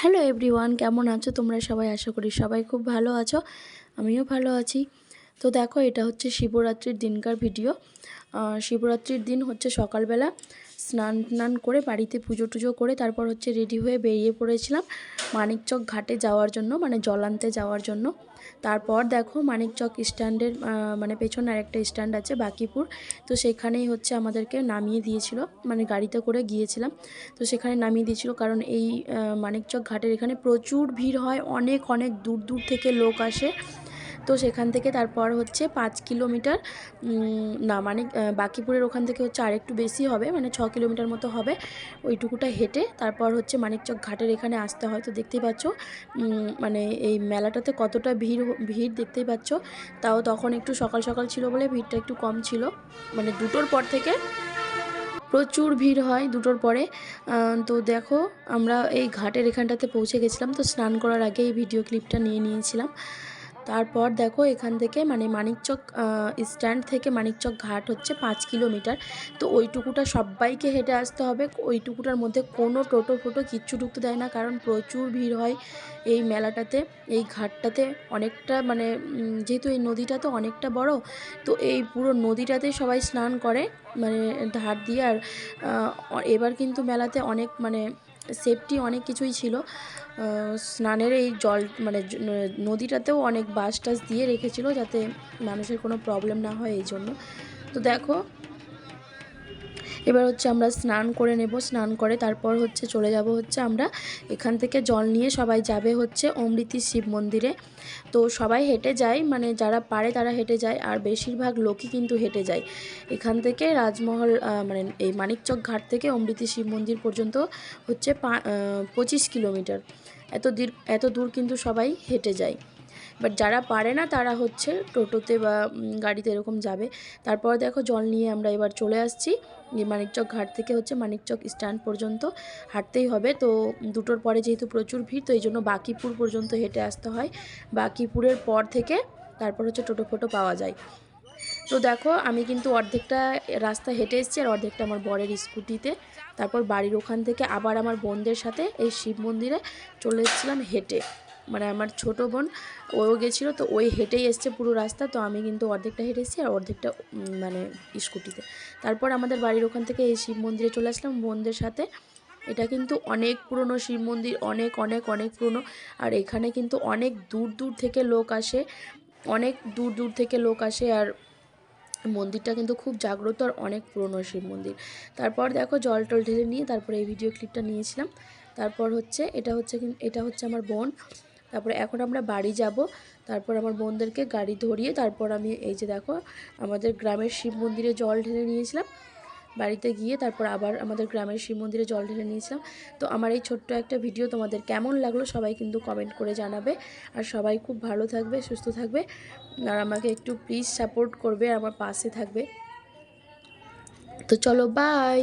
Hello everyone, কেমন আছো তোমরা সবাই? আশা করি সবাই খুব ভালো আছো, আমিও ভালো আছি। তো দেখো, এটা হচ্ছে শিবরাত্রির দিনকার ভিডিও। শিবরাত্রির দিন হচ্ছে সকালবেলা। স্নান টান করে বাড়িতে পুজো টুজো করে তারপর হচ্ছে রেডি হয়ে বেরিয়ে পড়েছিলাম মানিকচক ঘাটে যাওয়ার জন্য মানে জল আনতে যাওয়ার জন্য। তারপর দেখো মানিকচক স্ট্যান্ডের মানে পেছনে আরেকটা স্ট্যান্ড আছে বাকিপুর। তো সেখানেই হচ্ছে আমাদেরকে নামিয়ে দিয়েছিল মানে গাড়িতে করে গিয়েছিলাম। তো সেখানে নামিয়ে দিয়েছিল কারণ এই মানিকচক ঘাটের এখানে প্রচুর ভিড় হয়, অনেক অনেক দূর দূর থেকে লোক আসে। তো সেখান থেকে তারপর হচ্ছে পাঁচ কিলোমিটার না মানে বাকিপুরের ওখান থেকে হচ্ছে আরেকটু বেশি হবে মানে ছ কিলোমিটার মতো হবে, ওইটুকুটা হেঁটে তারপর হচ্ছে মানিকচক ঘাটের এখানে আসতে হয়। তো দেখতেই পাচ্ছ মানে এই মেলাটাতে কতটা ভিড় ভিড় দেখতেই পাচ্ছ। তাও তখন একটু সকাল সকাল ছিল বলে ভিড়টা একটু কম ছিল। মানে দুটোর পর থেকে প্রচুর ভিড় হয় দুটোর পরে। তো দেখো, আমরা এই ঘাটের এখানটাতে পৌঁছে গেছিলাম। তো স্নান করার আগে এই ভিডিও ক্লিপটা নিয়ে নিয়েছিলাম। তারপর দেখো এখান থেকে মানে মানিকচক স্ট্যান্ড থেকে মানিকচক ঘাট হচ্ছে পাঁচ কিলোমিটার। তো ওইটুকুটা সবাইকে হেঁটে আসতে হবে। ওইটুকুটার মধ্যে কোনো টোটো ফোটো কিচ্ছু ঢুকতে দেয় না। কারণ প্রচুর ভিড় হয় এই মেলাটাতে, এই ঘাটটাতে। অনেকটা মানে যেহেতু এই নদীটা তো অনেকটা বড়, তো এই পুরো নদীটাতে সবাই স্নান করে মানে ধার দিয়ে। আর এবার কিন্তু মেলাতে অনেক মানে সেফটি অনেক কিছুই ছিল। স্নানের এই জল মানে নদীটাতেও অনেক বাস টাস দিয়ে রেখেছিল যাতে মানুষের কোনো প্রবলেম না হয় এই জন্য। তো দেখো এবার হচ্ছে আমরা স্নান করে নেব, স্নান করে তারপর হচ্ছে চলে যাব হচ্ছে আমরা এখান থেকে জল নিয়ে সবাই যাবে হচ্ছে অমৃতি শিব মন্দিরে। তো সবাই হেঁটে যায় মানে যারা পারে তারা হেঁটে যায়, আর বেশিরভাগ লোকই কিন্তু হেঁটে যায়। এখান থেকে রাজমহল মানে এই মানিকচক ঘাট থেকে অমৃতি শিব মন্দির পর্যন্ত হচ্ছে পঁচিশ কিলোমিটার। এত দূর এত দূর কিন্তু সবাই হেঁটে যায়। বাট যারা পারে না, তারা হচ্ছে টোটোতে বা গাড়িতে এরকম যাবে। তারপর দেখো জল নিয়ে আমরা এবার চলে আসছি। মানিকচক ঘাট থেকে হচ্ছে মানিকচক স্ট্যান্ড পর্যন্ত হাঁটতেই হবে। তো দুটোর পরে যেহেতু প্রচুর ভিড়, তো এই জন্য বাকিপুর পর্যন্ত হেঁটে আসতে হয়। বাকিপুরের পর থেকে তারপর হচ্ছে টোটো ফোটো পাওয়া যায়। তো দেখো আমি কিন্তু অর্ধেকটা রাস্তা হেঁটে এসেছি আর অর্ধেকটা আমার বরের স্কুটিতে। তারপর বাড়ির ওখান থেকে আবার আমার বোনদের সাথে এই শিব মন্দিরে চলে এসেছিলাম হেঁটে। মানে আমার ছোট বোন, ও গেছিল তো ওই হেঁটেই এসছে পুরো রাস্তা, তো আমি কিন্তু অর্ধেকটা হেঁটে এসেছি আর অর্ধেকটা মানে স্কুটিতে। তারপর আমাদের বাড়ির ওখান থেকে এই শিব মন্দিরে চলে আসলাম, বোনদের সাথে। এটা কিন্তু অনেক পুরনো শিব মন্দির, অনেক অনেক অনেক পুরনো। আর এখানে কিন্তু অনেক দূর দূর থেকে লোক আসে, অনেক দূর দূর থেকে লোক আসে। আর মন্দিরটা কিন্তু খুব জাগ্রত আর অনেক পুরনো শিব মন্দির। তারপর দেখো জল টল ঢেলে নিয়ে তারপরে এই ভিডিও ক্লিপটা নিয়েছিলাম। তারপর হচ্ছে, এটা হচ্ছে এটা হচ্ছে আমার বোন। তারপরে এখন আমরা বাড়ি যাব। তারপর আমার বোনদেরকে গাড়ি ধরিয়ে তারপর আমি এই যে দেখো, আমাদের গ্রামের শিব মন্দিরে জল ঢেলে নিয়েছিলাম। বাড়িতে গিয়ে তারপর আবার আমাদের গ্রামের শিব মন্দিরে জল ঢেলে নিয়েছিলাম। তো আমার এই ছোট্ট একটা ভিডিও তোমাদের কেমন লাগল সবাই কিন্তু কমেন্ট করে জানাবে। আর সবাই খুব ভালো থাকবে, সুস্থ থাকবে। আর আমাকে একটু প্লিজ সাপোর্ট করবে আমার পাশে থাকবে। তো চলো বাই